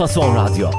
Fason Radyo.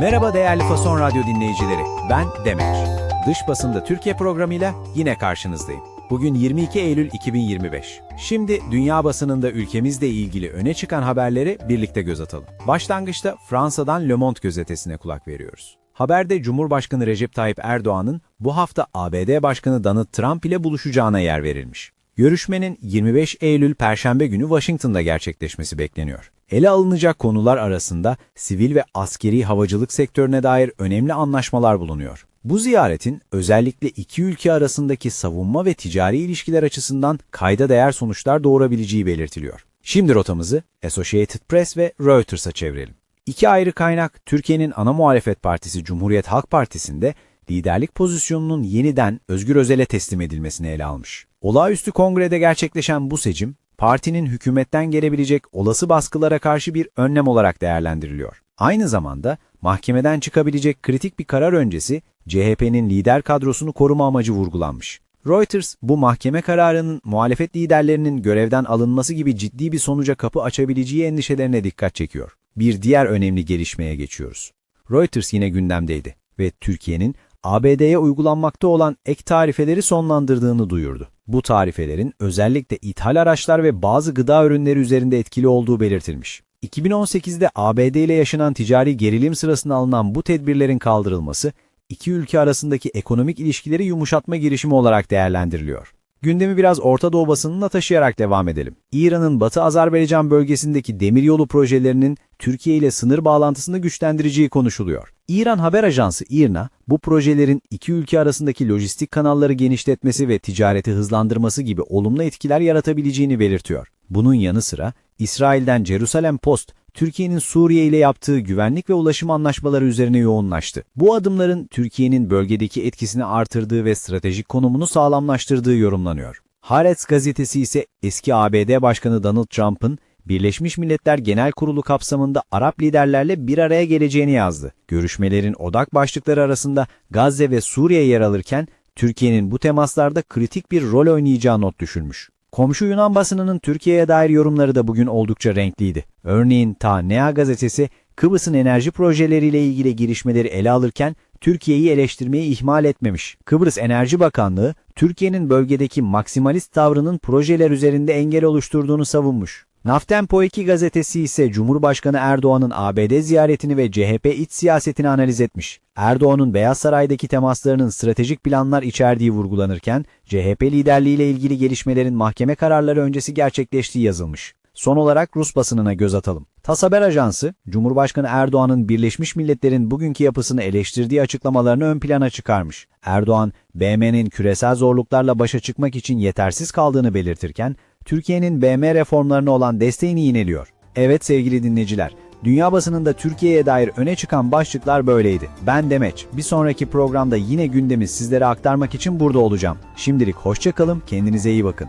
Merhaba değerli Fason Radyo dinleyicileri. Ben Demeç. Dış basında Türkiye programıyla yine karşınızdayım. Bugün 22 Eylül 2025. Şimdi dünya basınında ülkemizle ilgili öne çıkan haberleri birlikte göz atalım. Başlangıçta Fransa'dan Le Monde gazetesine kulak veriyoruz. Haberde Cumhurbaşkanı Recep Tayyip Erdoğan'ın bu hafta ABD Başkanı Donald Trump ile buluşacağına yer verilmiş. Görüşmenin 25 Eylül Perşembe günü Washington'da gerçekleşmesi bekleniyor. Ele alınacak konular arasında sivil ve askeri havacılık sektörüne dair önemli anlaşmalar bulunuyor. Bu ziyaretin özellikle iki ülke arasındaki savunma ve ticari ilişkiler açısından kayda değer sonuçlar doğurabileceği belirtiliyor. Şimdi rotamızı Associated Press ve Reuters'a çevirelim. İki ayrı kaynak Türkiye'nin ana muhalefet partisi Cumhuriyet Halk Partisi'nde liderlik pozisyonunun yeniden Özgür Özel'e teslim edilmesini ele almış. Olağüstü kongrede gerçekleşen bu seçim, partinin hükümetten gelebilecek olası baskılara karşı bir önlem olarak değerlendiriliyor. Aynı zamanda mahkemeden çıkabilecek kritik bir karar öncesi CHP'nin lider kadrosunu koruma amacı vurgulanmış. Reuters, bu mahkeme kararının muhalefet liderlerinin görevden alınması gibi ciddi bir sonuca kapı açabileceği endişelerine dikkat çekiyor. Bir diğer önemli gelişmeye geçiyoruz. Reuters yine gündemdeydi ve Türkiye'nin ABD'ye uygulanmakta olan ek tarifeleri sonlandırdığını duyurdu. Bu tarifelerin özellikle ithal araçlar ve bazı gıda ürünleri üzerinde etkili olduğu belirtilmiş. 2018'de ABD ile yaşanan ticari gerilim sırasında alınan bu tedbirlerin kaldırılması, iki ülke arasındaki ekonomik ilişkileri yumuşatma girişimi olarak değerlendiriliyor. Gündemi biraz Orta Doğu basınına taşıyarak devam edelim. İran'ın Batı Azerbaycan bölgesindeki demiryolu projelerinin Türkiye ile sınır bağlantısını güçlendireceği konuşuluyor. İran haber ajansı İRNA, bu projelerin iki ülke arasındaki lojistik kanalları genişletmesi ve ticareti hızlandırması gibi olumlu etkiler yaratabileceğini belirtiyor. Bunun yanı sıra İsrail'den Jerusalem Post, Türkiye'nin Suriye ile yaptığı güvenlik ve ulaşım anlaşmaları üzerine yoğunlaştı. Bu adımların Türkiye'nin bölgedeki etkisini artırdığı ve stratejik konumunu sağlamlaştırdığı yorumlanıyor. Haaretz gazetesi ise eski ABD Başkanı Donald Trump'ın Birleşmiş Milletler Genel Kurulu kapsamında Arap liderlerle bir araya geleceğini yazdı. Görüşmelerin odak başlıkları arasında Gazze ve Suriye yer alırken Türkiye'nin bu temaslarda kritik bir rol oynayacağı not düşülmüş. Komşu Yunan basınının Türkiye'ye dair yorumları da bugün oldukça renkliydi. Örneğin Ta Nea gazetesi Kıbrıs'ın enerji projeleriyle ilgili girişmeleri ele alırken Türkiye'yi eleştirmeyi ihmal etmemiş. Kıbrıs Enerji Bakanlığı, Türkiye'nin bölgedeki maksimalist tavrının projeler üzerinde engel oluşturduğunu savunmuş. Naftempo 2 gazetesi ise Cumhurbaşkanı Erdoğan'ın ABD ziyaretini ve CHP iç siyasetini analiz etmiş. Erdoğan'ın Beyaz Saray'daki temaslarının stratejik planlar içerdiği vurgulanırken, CHP liderliğiyle ilgili gelişmelerin mahkeme kararları öncesi gerçekleştiği yazılmış. Son olarak Rus basınına göz atalım. TAS Haber Ajansı, Cumhurbaşkanı Erdoğan'ın Birleşmiş Milletler'in bugünkü yapısını eleştirdiği açıklamalarını ön plana çıkarmış. Erdoğan, BM'nin küresel zorluklarla başa çıkmak için yetersiz kaldığını belirtirken, Türkiye'nin BM reformlarına olan desteğini yineliyor. Evet sevgili dinleyiciler, dünya basınında Türkiye'ye dair öne çıkan başlıklar böyleydi. Ben Demeç, bir sonraki programda yine gündemi sizlere aktarmak için burada olacağım. Şimdilik hoşçakalın, kendinize iyi bakın.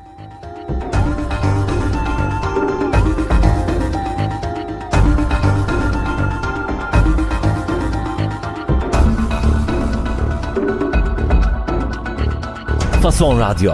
Fason Radyo.